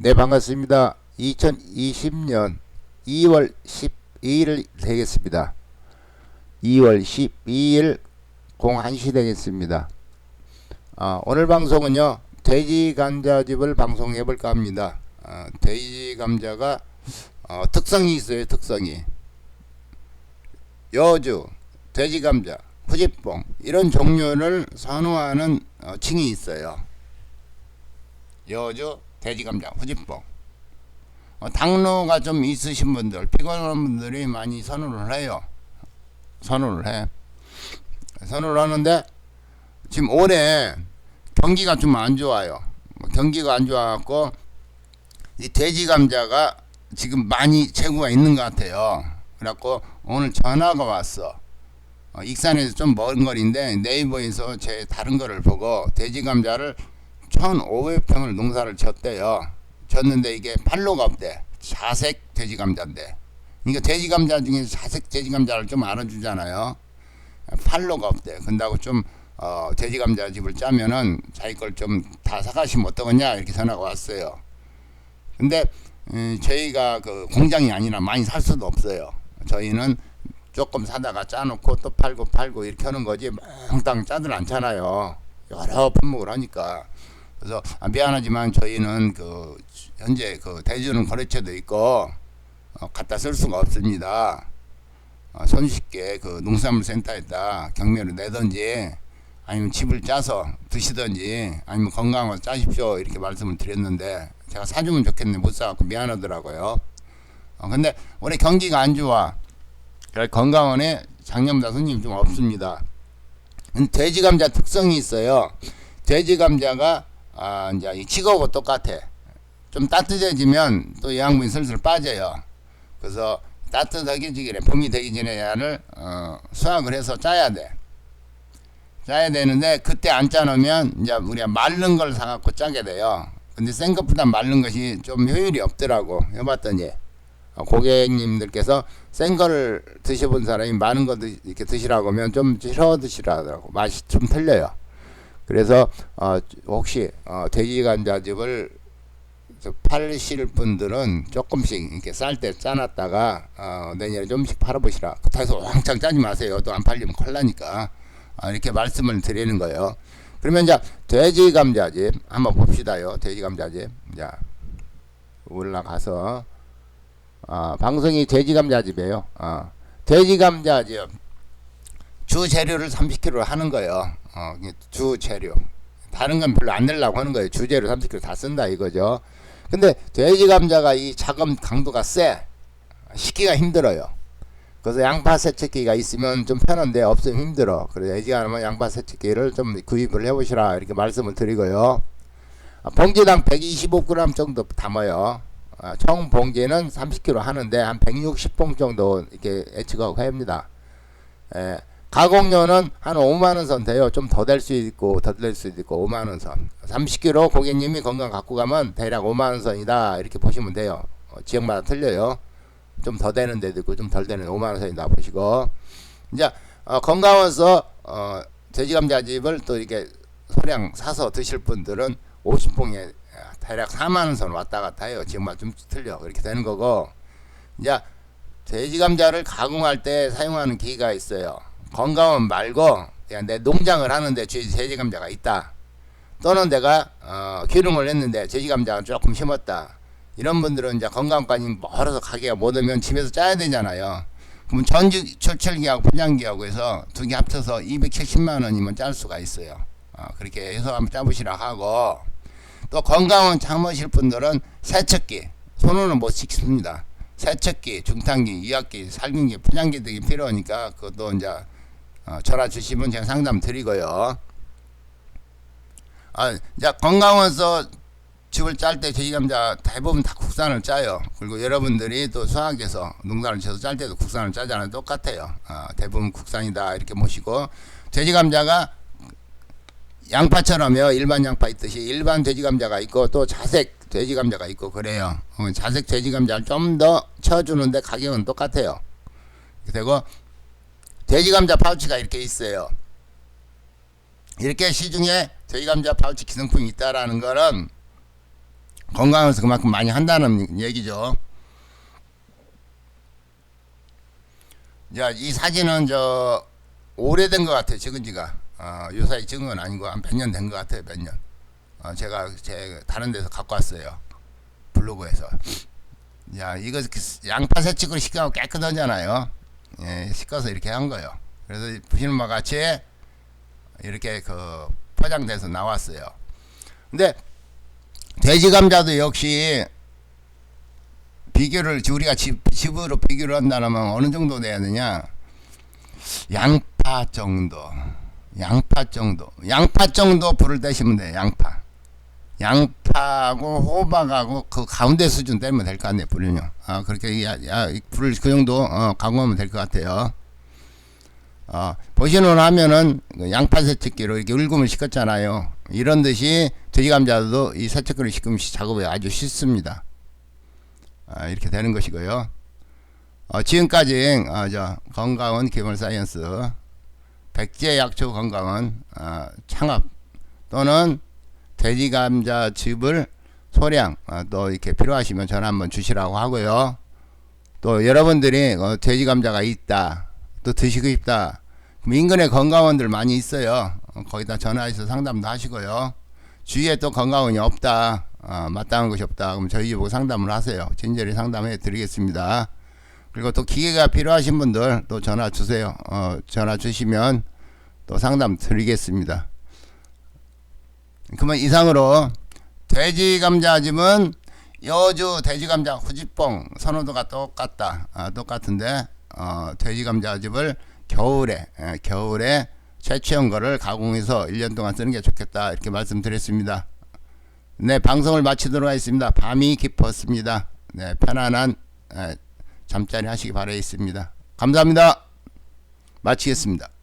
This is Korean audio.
네 반갑습니다. 2020년 2월 12일 되겠습니다. 2월 12일 01시 되겠습니다. 아, 오늘 방송은요 돼지 감자집을 방송해 볼까 합니다. 아, 돼지 감자가 어, 특성이 있어요. 특성이 여주, 돼지 감자, 후지뽕 이런 종류를 선호하는 어, 층이 있어요. 여주, 돼지 감자, 후지뽕. 어, 당뇨가 좀 있으신 분들, 피곤한 분들이 많이 선호를 해요. 선호를 해. 선호를 하는데 지금 올해 경기가 좀 안 좋아요. 뭐 경기가 안 좋아갖고 이 돼지 감자가 지금 많이 재고가 있는 것 같아요. 그래갖고 오늘 전화가 왔어. 어, 익산에서 좀 먼 거리인데 네이버에서 제 다른 거를 보고 돼지 감자를 1,500평을 농사를 졌대요. 졌는데 이게 팔로가 없대. 자색 돼지 감자인데. 그러니까 돼지 감자 중에서 자색 돼지 감자를 좀 알아주잖아요. 팔로가 없대. 근다고 좀 어, 돼지 감자 집을 짜면은 자기 걸 좀 다 사가시면 어떠겠냐 이렇게 전화가 왔어요. 근데 음, 저희가 그 공장이 아니라 많이 살 수도 없어요. 저희는 조금 사다가 짜놓고 또 팔고 팔고 이렇게 하는 거지 몽땅 짜들 않잖아요. 여러 품목을 하니까. 그래서 아, 미안하지만 저희는 그 현재 그 대주는 거래처도 있고 어, 갖다 쓸 수가 없습니다. 어, 손쉽게 그 농산물 센터에다 경매를 내든지 아니면 집을 짜서 드시든지 아니면 건강을 짜십시오 이렇게 말씀을 드렸는데 제가 사주면 좋겠는데 못 사갖고 미안하더라고요. 어, 근데 올해 경기가 안 좋아. 그래서 건강원에 작년보다 손님이 좀 없습니다. 돼지 감자 특성이 있어요. 돼지 감자가 아 이제 이 치고하고 똑같아. 좀 따뜻해지면 또 영양분이 슬슬 빠져요. 그래서 따뜻하게 지기래 봄이 되기 전에 야를 어, 수확을 해서 짜야 돼. 짜야 되는데 그때 안 짜놓으면 이제 우리가 마른 걸 사갖고 짜게 돼요. 근데 센 것보다 마른 것이 좀 효율이 없더라고 해봤더니 어, 고객님들께서 센 거를 드셔본 사람이 많은 거 드- 이렇게 드시라고 하면 좀 싫어 드시라더라고 맛이 좀 틀려요. 그래서 어, 혹시 어, 돼지 감자즙을 저 팔실 분들은 조금씩 이렇게 쌀 때 짜놨다가 어, 내년에 좀씩 팔아보시라. 그래서 왕창 짜지 마세요. 또 안 팔리면 큰일 나니까 아, 이렇게 말씀을 드리는 거예요. 그러면 이제 돼지 감자즙 한번 봅시다요. 돼지 감자즙. 자 올라가서 아, 방송이 돼지 감자즙이에요. 아, 돼지 감자즙 주 재료를 30kg 하는 거예요. 어, 주 재료. 다른 건 별로 안 내려고 하는 거예요. 주재료 30kg 다 쓴다 이거죠. 근데 돼지 감자가 이 자금 강도가 세. 식기가 힘들어요. 그래서 양파 세척기가 있으면 좀 편한데 없으면 힘들어. 그래서 애지간하면 양파 세척기를 좀 구입을 해보시라 이렇게 말씀을 드리고요. 아, 봉지당 125g 정도 담아요. 아, 총 봉지는 30kg 하는데 한 160봉 정도 이렇게 예측하고 합니다. 예, 가공료는 한 5만 원 선 돼요. 좀 더 될 수 있고 더 될 수 있고 5만 원 선. 30kg 고객님이 건강 갖고 가면 대략 5만 원 선이다 이렇게 보시면 돼요. 어, 지역마다 틀려요. 좀 더 되는 데도 있고 좀 덜 되는 5만 원 선이다 보시고 이제 어, 건강원서 어, 돼지 감자즙을 또 이렇게 소량 사서 드실 분들은 50봉에 대략 4만 원 선 왔다 갔다 해요. 지역마다 좀 틀려 그렇게 되는 거고 이제 돼지 감자를 가공할 때 사용하는 기기가 있어요. 건강원 말고 그냥 내 농장을 하는데 돼지 돼지 감자가 있다. 또는 내가 어, 기름을 했는데 돼지 감자가 조금 심었다. 이런 분들은 이제 건강관이 멀어서 가게가 못 오면 집에서 짜야 되잖아요. 그럼 전주 철철기하고 포장기하고 해서 두 개 합쳐서 270만 원이면 짤 수가 있어요. 어, 그렇게 해서 한번 짜보시라 하고 또 건강원 참으실 분들은 세척기 손으로는 못 시킵니다. 세척기, 중탕기, 이학기, 살균기, 포장기 등이 필요하니까 그것도 이제 어, 전화 주시면 제가 상담 드리고요. 아, 이제 건강원서 집을 짤때 돼지 감자 대부분 다 국산을 짜요. 그리고 여러분들이 또 수학에서 농사를 지어서 짤 때도 국산을 짜잖아요. 똑같아요. 아, 대부분 국산이다 이렇게 보시고 돼지 감자가 양파처럼요. 일반 양파 있듯이 일반 돼지 감자가 있고 또 자색 돼지 감자가 있고 그래요. 어, 자색 돼지 감자를 좀 더 쳐주는데 가격은 똑같아요. 그리고 돼지 감자 파우치가 이렇게 있어요. 이렇게 시중에 돼지 감자 파우치 기성품이 있다라는 거는 건강해서 그만큼 많이 한다는 얘기죠. 자, 이 사진은 저 오래된 것 같아요. 찍은 지가. 어, 요사이 찍은 건 아니고 한 몇 년 된 것 같아요. 몇 년. 어, 제가 제 다른 데서 갖고 왔어요. 블로그에서. 야, 이거 양파 세척을 시켜서 깨끗하잖아요. 예, 씻어서 이렇게 한 거예요. 그래서 바와 같이 이렇게 그 포장돼서 나왔어요. 근데 돼지 감자도 역시 비교를 우리가 집, 집으로 비교를 한다면 어느 정도 돼야 되냐? 양파 정도, 양파 정도, 양파 정도 불을 떼시면 돼요. 양파, 양파하고 호박하고 그 가운데 수준 떼면 될 것 같네 불은요. 아 그렇게 야, 야, 불을 그 정도 어, 가공하면 될 것 같아요. 어, 보시는 화면은 그 양파 세척기로 이렇게 울금을 시켰잖아요. 이런 듯이 돼지 감자도 이 세척기를 시키면 작업이 아주 쉽습니다. 아, 이렇게 되는 것이고요. 어, 지금까지 어, 저 건강원 기본 사이언스 백제 약초 건강원 어, 창업 또는 돼지 감자 즙을 소량 어, 또 이렇게 필요하시면 전화 한번 주시라고 하고요. 또 여러분들이 어, 돼지 감자가 있다 또 드시고 싶다 인근에 건강원들 많이 있어요. 어, 거기다 전화해서 상담도 하시고요. 주위에 또 건강원이 없다 어, 마땅한 것이 없다 그럼 저희 보고 상담을 하세요. 친절히 상담해 드리겠습니다. 그리고 또 기계가 필요하신 분들 또 전화 주세요. 어, 전화 주시면 또 상담 드리겠습니다. 그러면 이상으로 돼지 감자즙은 여주 돼지 감자 후지뽕 선호도가 똑같다. 아, 똑같은데 어, 돼지 감자즙을 겨울에 예, 겨울에 채취한 거를 가공해서 1년 동안 쓰는 게 좋겠다. 이렇게 말씀드렸습니다. 네, 방송을 마치도록 하겠습니다. 밤이 깊었습니다. 네, 편안한 에, 잠자리 하시기 바라겠습니다. 감사합니다. 마치겠습니다.